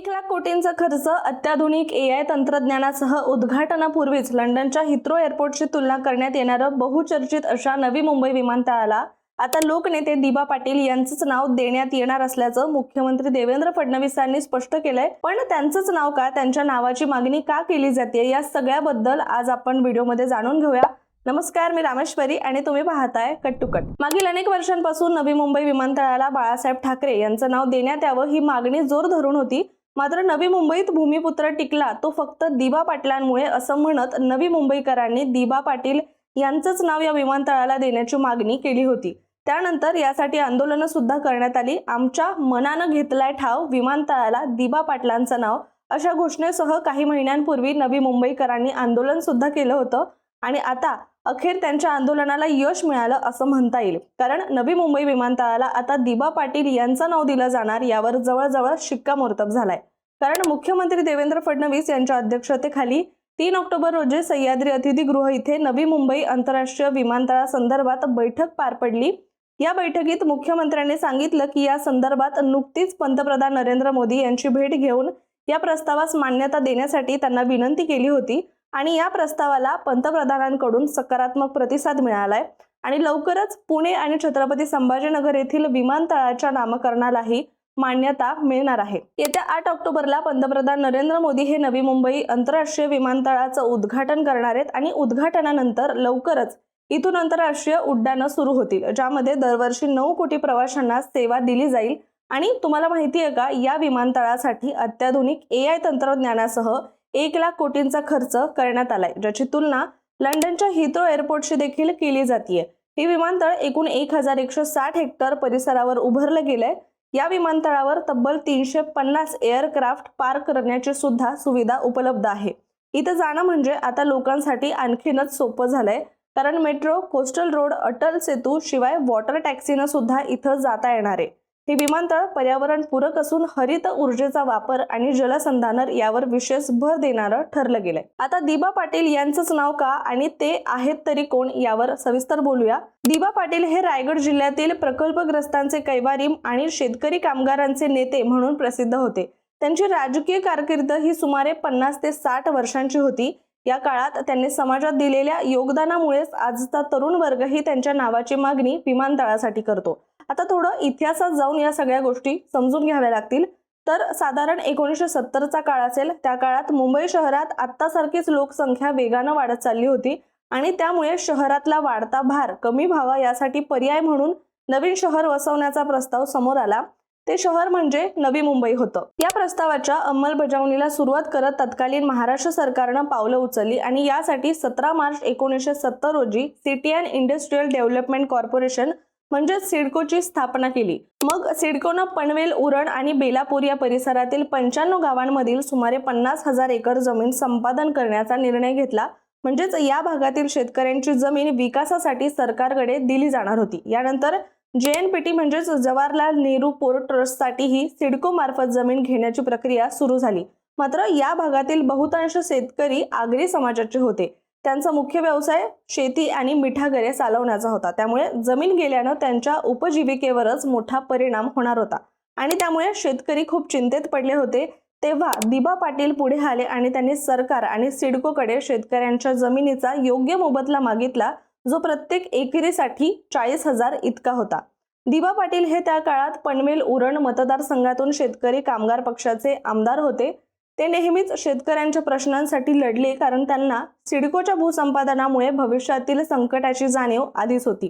एक लाख कोटींचा खर्च अत्याधुनिक ए आय तंत्रज्ञानासह उद्घाटनापूर्वीच लंडनच्या हिथ्रो एअरपोर्टची तुलना करण्यात येणारं बहुचर्चित अशा नवी मुंबई विमानतळाला आता लोकनेते दिबा पाटील यांचंच नाव देण्यात येणार असल्याचं मुख्यमंत्री देवेंद्र फडणवीसांनी स्पष्ट केलंय. पण त्यांचंच नाव का? त्यांच्या नावाची मागणी का केली जाते या सगळ्याबद्दल आज आपण व्हिडिओमध्ये जाणून घेऊया. नमस्कार मी रामेश्वरी आणि तुम्ही पाहताय कट टू कट मागील अनेक वर्षांपासून नवी मुंबई विमानतळाला बाळासाहेब ठाकरे यांचं नाव देण्यात यावं ही मागणी जोर धरून होती. मात्र नवी मुंबईत भूमिपुत्र टिकला तो फक्त दिबा पाटलांमुळे असं म्हणत नवी मुंबईकरांनी दिबा पाटील यांचंच नाव या विमानतळाला देण्याची मागणी केली होती. त्यानंतर यासाठी आंदोलनं सुद्धा करण्यात आली. आमच्या मनानं घेतलाय ठाव विमानतळाला दिबा पाटलांचं नाव अशा घोषणेसह काही महिन्यांपूर्वी नवी मुंबईकरांनी आंदोलन सुद्धा केलं होतं. आणि आता अखेर त्यांच्या आंदोलनाला यश मिळालं असं म्हणता येईल. कारण नवी मुंबई विमानतळाला आता दिबा पाटील यांचं नाव दिलं जाणार यावर जवळजवळ शिक्कामोर्तब झालाय. कारण मुख्यमंत्री देवेंद्र फडणवीस यांच्या अध्यक्षतेखाली तीन ऑक्टोबर रोजी सह्याद्री अतिथीगृह इथे नवी मुंबई आंतरराष्ट्रीय विमानतळासंदर्भात बैठक पार पडली. या बैठकीत मुख्यमंत्र्यांनी सांगितलं की या संदर्भात नुकतीच पंतप्रधान नरेंद्र मोदी यांची भेट घेऊन या प्रस्तावास मान्यता देण्यासाठी त्यांना विनंती केली होती. आणि या प्रस्तावाला पंतप्रधानांकडून सकारात्मक प्रतिसाद मिळालाय. आणि लवकरच पुणे आणि छत्रपती संभाजीनगर येथील विमानतळाच्या नामकरणालाही मान्यता मिळणार आहे. येत्या आठ ऑक्टोबरला पंतप्रधान नरेंद्र मोदी हे नवी मुंबई आंतरराष्ट्रीय विमानतळाचं उद्घाटन करणार आहेत आणि उद्घाटनानंतर लवकरच इथून आंतरराष्ट्रीय उड्डाणं सुरू होतील ज्यामध्ये दरवर्षी नऊ कोटी प्रवाशांना सेवा दिली जाईल. आणि तुम्हाला माहिती आहे का या विमानतळासाठी अत्याधुनिक ए आय तंत्रज्ञानासह एक लाख कोटींचा खर्च करण्यात आलाय ज्याची तुलना लंडनच्या हिथ्रो एअरपोर्टशी देखील केली जाते हे विमानतळ एकूण एक हजार एकशे साठ हेक्टर परिसरावर उभारलं गेलंय. या विमानतळावर तब्बल तीनशे पन्नास एअरक्राफ्ट पार्क करण्याची सुद्धा सुविधा उपलब्ध आहे. इथं जाणं म्हणजे आता लोकांसाठी आणखीनच सोपं झालंय. कारण metro coastal road Atal Setu शिवाय वॉटर टॅक्सीनं सुद्धा इथं जाता येणार. आहे हे विमानतळ पर्यावरणपूरक असून हरित ऊर्जेचा वापर आणि जलसंधानर यावर विशेष भर देणारं ठरलं गेलंय. आता दिबा पाटील यांचंच नाव का आणि ते आहेत तरी कोण यावर सविस्तर बोलूया. दिबा पाटील हे रायगड जिल्ह्यातील प्रकल्पग्रस्तांचे कैवारीम आणि शेतकरी कामगारांचे नेते म्हणून प्रसिद्ध होते. त्यांची राजकीय कारकीर्द ही सुमारे पन्नास ते साठ वर्षांची होती. या काळात त्यांनी समाजात दिलेल्या योगदानामुळेच आजचा तरुण वर्गही त्यांच्या नावाची मागणी विमानतळासाठी करतो. आता थोडं इतिहासात जाऊन या सगळ्या गोष्टी समजून घ्याव्या लागतील. तर साधारण एकोणीसशे सत्तरचा काळ असेल. त्या काळात मुंबई शहरात आत्तासारखीच लोकसंख्या वेगानं वाढत चालली होती आणि त्यामुळे शहरातला वाढता भार कमी व्हावा यासाठी पर्याय म्हणून नवीन शहर वसवण्याचा प्रस्ताव समोर आला. ते शहर म्हणजे नवी मुंबई होतं. या प्रस्तावाच्या अंमलबजावणीला सुरुवात करत तत्कालीन महाराष्ट्र सरकारनं पावलं उचलली आणि यासाठी सतरा मार्च एकोणीसशे सत्तर रोजी city and industrial development corporation म्हणजेच सिडकोची स्थापना केली. मग सिडकोनं पनवेल उरण आणि बेलापूर या परिसरातील पंच्याण्णव गावांमधील सुमारे पन्नास हजार एकर जमीन संपादन करण्याचा निर्णय घेतला. म्हणजेच या भागातील शेतकऱ्यांची जमीन विकासासाठी सरकारकडे दिली जाणार होती. यानंतर जे एन पी टी म्हणजेच जवाहरलाल नेहरू पोर्ट ट्रस्टसाठीही सिडको मार्फत जमीन घेण्याची प्रक्रिया सुरू झाली. मात्र या भागातील बहुतांश शेतकरी आगरी समाजाचे होते. त्यांचा मुख्य व्यवसाय शेती आणि मिठागरे चालवण्याचा होता. त्यामुळे जमीन गेल्यानं त्यांच्या उपजीविकेवरच मोठा परिणाम होणार होता. आणि त्यामुळे शेतकरी खूप चिंतेत पडले होते. तेव्हा दिबा पाटील पुढे आले आणि त्यांनी सरकार आणि सिडकोकडे शेतकऱ्यांच्या जमिनीचा योग्य मोबदला मागितला जो प्रत्येक एकरीसाठी चाळीस हजार इतका होता. दिबा पाटील हे त्या काळात पनवेल उरण मतदारसंघातून शेतकरी कामगार पक्षाचे आमदार होते. ते नेहमीच शेतकऱ्यांच्या प्रश्नांसाठी लढले कारण त्यांना सिडकोच्या भूसंपादनामुळे भविष्यातील संकटाची जाणीव आधीच होती.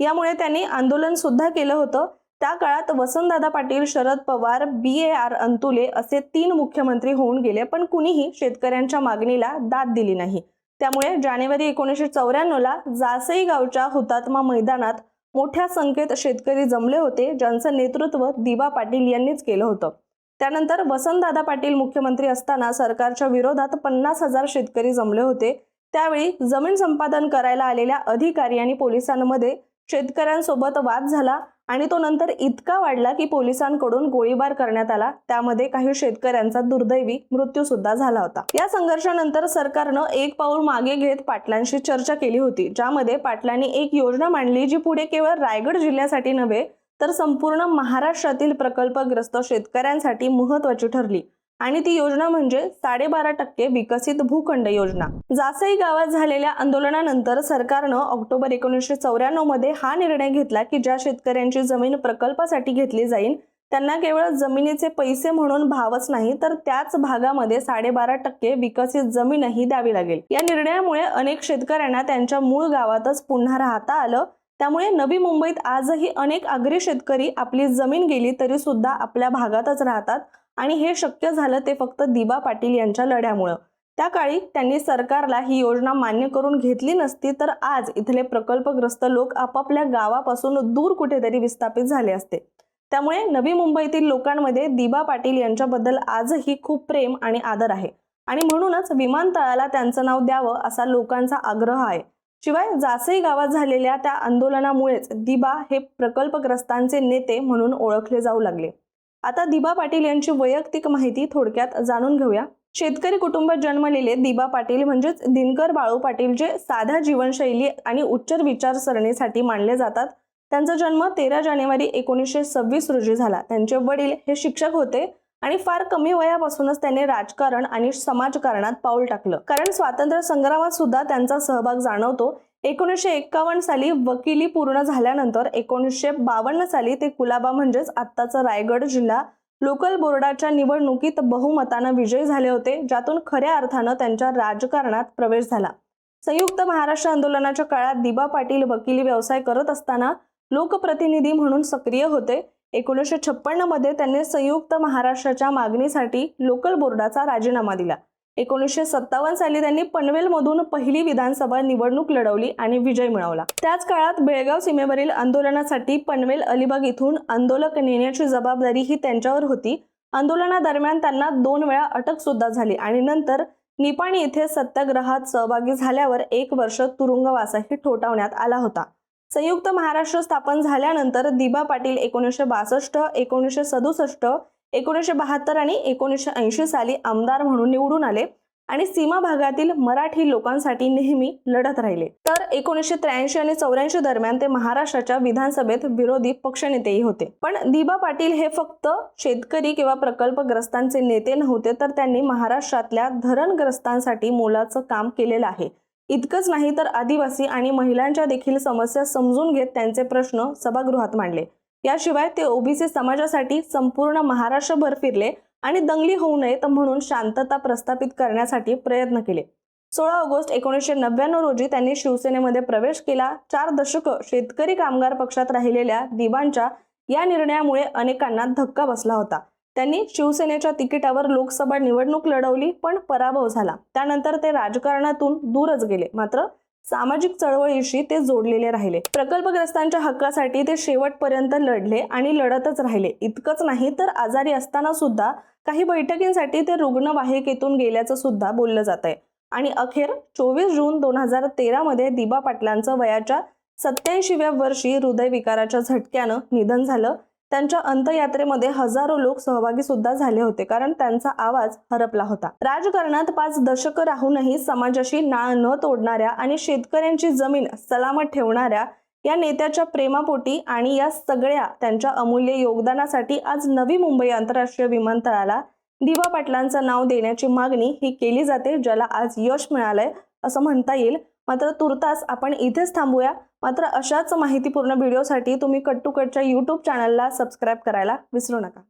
यामुळे त्यांनी आंदोलन सुद्धा केलं होतं. त्या काळात Vasantdada Patil Sharad Pawar B A R Antulay असे तीन मुख्यमंत्री होऊन गेले पण कुणीही शेतकऱ्यांच्या मागणीला दाद दिली नाही. त्यामुळे जानेवारी एकोणीसशे चौऱ्याण्णवला जासई गावच्या हुतात्मा मैदानात मोठ्या संख्येत शेतकरी जमले होते ज्यांचं नेतृत्व दिवा पाटील यांनीच केलं होतं. त्यानंतर वसंतदादा पाटील मुख्यमंत्री असताना सरकारच्या विरोधात पन्नास हजार शेतकरी जमले होते. त्यावेळी जमीन संपादन करायला आलेल्या अधिकारी आणि पोलिसांमध्ये शेतकऱ्यांसोबत वाद झाला आणि तो नंतर इतका वाढला की पोलिसांकडून गोळीबार करण्यात आला. त्यामध्ये काही शेतकऱ्यांचा दुर्दैवी मृत्यू सुद्धा झाला होता. या संघर्षानंतर सरकारनं एक पाऊल मागे घेत पाटलांशी चर्चा केली होती ज्यामध्ये पाटलांनी एक योजना मांडली जी पुढे केवळ रायगड जिल्ह्यासाठी नव्हे तर संपूर्ण महाराष्ट्रातील प्रकल्पग्रस्त शेतकऱ्यांसाठी महत्वाची ठरली. आणि ती योजना म्हणजे साडेबारा टक्के विकसित भूखंड योजना. जासई गावात झालेल्या आंदोलनानंतर सरकारनं ऑक्टोबर एकोणीसशे चौऱ्याण्णवमध्ये हा निर्णय घेतला की ज्या शेतकऱ्यांची जमीन प्रकल्पासाठी घेतली जाईल त्यांना केवळ जमिनीचे पैसे म्हणून भावच नाही तर त्याच भागामध्ये साडेबारा टक्के विकसित जमीनही द्यावी लागेल. या निर्णयामुळे अनेक शेतकऱ्यांना त्यांच्या मूळ गावातच पुन्हा राहता आलं त्यामुळे नवी मुंबईत आजही अनेक आगरी शेतकरी आपली जमीन गेली तरी सुद्धा आपल्या भागातच राहतात. आणि हे शक्य झालं ते फक्त दिबा पाटील यांच्या लढ्यामुळं. त्या काळी त्यांनी सरकारला ही योजना मान्य करून घेतली नसती तर आज इथले प्रकल्पग्रस्त लोक आपापल्या गावापासून दूर कुठेतरी विस्थापित झाले असते. त्यामुळे नवी मुंबईतील लोकांमध्ये दिबा पाटील यांच्याबद्दल आजही खूप प्रेम आणि आदर आहे. आणि म्हणूनच विमानतळाला त्यांचं नाव द्यावं असा लोकांचा आग्रह आहे. शिवाय जासई गावात झालेल्या त्या आंदोलनामुळेच दिबा हे प्रकल्पग्रस्तांचे नेते म्हणून ओळखले जाऊ लागले. आता दिबा पाटील यांची वैयक्तिक माहिती थोडक्यात जाणून घेऊया. शेतकरी कुटुंबात जन्मलेले दिबा पाटील म्हणजेच दिनकर बाळू पाटील जे साध्या जीवनशैली आणि उच्च विचारसरणीसाठी मानले जातात. त्यांचा जन्म तेरा जानेवारी एकोणीसशे सव्वीस रोजी झाला. त्यांचे वडील हे शिक्षक होते. आणि फार कमी वयापासूनच त्याने राजकारण आणि समाजकारणात पाऊल टाकलं. कारण स्वातंत्र्य संग्रामात सुद्धा त्यांचा सहभाग जाणवतो. एकोणीसशे एक्कावन्न साली वकिली पूर्ण झाल्यानंतर एकोणीसशे बावन्न साली ते कुलाबा म्हणजेच आत्ताचा रायगड जिल्हा लोकल बोर्डाच्या निवडणुकीत बहुमतानं विजयी झाले होते ज्यातून खऱ्या अर्थानं त्यांच्या राजकारणात प्रवेश झाला. संयुक्त महाराष्ट्र आंदोलनाच्या काळात दिबा पाटील वकिली व्यवसाय करत असताना लोकप्रतिनिधी म्हणून सक्रिय होते. एकोणीसशे छप्पन्नमध्ये त्यांनी संयुक्त महाराष्ट्राच्या मागणीसाठी लोकल बोर्डाचा राजीनामा दिला. एकोणीसशे सत्तावन्न साली त्यांनी पनवेलमधून पहिली विधानसभा निवडणूक लढवली आणि विजय मिळवला. त्याच काळात बेळगाव सीमेवरील आंदोलनासाठी पनवेल अलिबाग इथून आंदोलक नेण्याची जबाबदारी ही त्यांच्यावर होती. आंदोलनादरम्यान त्यांना दोन वेळा अटक सुद्धा झाली आणि नंतर निपाणी येथे सत्याग्रहात सहभागी झाल्यावर एक वर्ष तुरुंगवासही ठोठावण्यात आला होता. संयुक्त महाराष्ट्र स्थापन झाल्यानंतर दिबा पाटील एकोणीसशे बासष्ट एकोणीसशे सदुसष्ट एकोणीसशे बहात्तर आणि एकोणीसशे ऐंशी साली आमदार म्हणून निवडून आले आणि सीमा भागातील मराठी लोकांसाठी नेहमी लढत राहिले. तर एकोणीसशे त्र्याऐंशी आणि चौऱ्याऐंशी दरम्यान ते महाराष्ट्राच्या विधानसभेत विरोधी पक्षनेतेही होते. पण दिबा पाटील हे फक्त शेतकरी किंवा प्रकल्पग्रस्तांचे नेते नव्हते तर त्यांनी महाराष्ट्रातल्या धरणग्रस्तांसाठी मोलाचं काम केलेलं आहे. इतकंच नाही तर आदिवासी आणि महिलांच्या देखील समस्या समजून घेत त्यांचे प्रश्न सभागृहात मांडले. याशिवाय ते ओबीसी समाजासाठी संपूर्ण महाराष्ट्रभर फिरले आणि दंगली होऊ नयेत म्हणून शांतता प्रस्थापित करण्यासाठी प्रयत्न केले. सोळा ऑगस्ट एकोणीसशे नव्याण्णव रोजी त्यांनी शिवसेनेमध्ये प्रवेश केला. चार दशक शेतकरी कामगार पक्षात राहिलेल्या दिबांच्या या निर्णयामुळे अनेकांना धक्का बसला होता. त्यांनी शिवसेनेच्या तिकिटावर लोकसभा निवडणूक लढवली पण पराभव झाला. त्यानंतर ते राजकारणातून दूरच गेले. मात्र सामाजिक चळवळीशी ते जोडलेले राहिले. प्रकल्पग्रस्तांच्या हक्कासाठी ते शेवटपर्यंत लढले आणि लढतच राहिले. इतकंच नाही तर आजारी असताना सुद्धा काही बैठकींसाठी ते रुग्णवाहिकेतून गेल्याचं सुद्धा बोललं जात आहे आणि अखेर चोवीस जून दोन हजार तेरा मध्ये दिबा पाटलांचं वयाच्या सत्याऐंशीव्या वर्षी हृदयविकाराच्या झटक्यानं निधन झालं. त्यांच्या अंतयात्रेमध्ये हजारो लोक सहभागी सुद्धा झाले होते कारण त्यांचा आवाज हरपला होता. राजकारणात पाच दशक राहूनही समाजाशी नाळ न तोडणाऱ्या आणि शेतकऱ्यांची जमीन सलामत ठेवणाऱ्या या नेत्याच्या प्रेमापोटी आणि या सगळ्या त्यांच्या अमूल्य योगदानासाठी आज नवी मुंबई आंतरराष्ट्रीय विमानतळाला दिवा पाटलांचं नाव देण्याची मागणी ही केली जाते ज्याला आज यश मिळालंय असं म्हणता येईल. मात्र तुर्तास आपण इथेच थांबूया. मात्र अशाच माहितीपूर्ण व्हिडिओसाठी तुम्ही कट टू कटच्या यूट्यूब चॅनलला सबस्क्राईब करायला विसरू नका.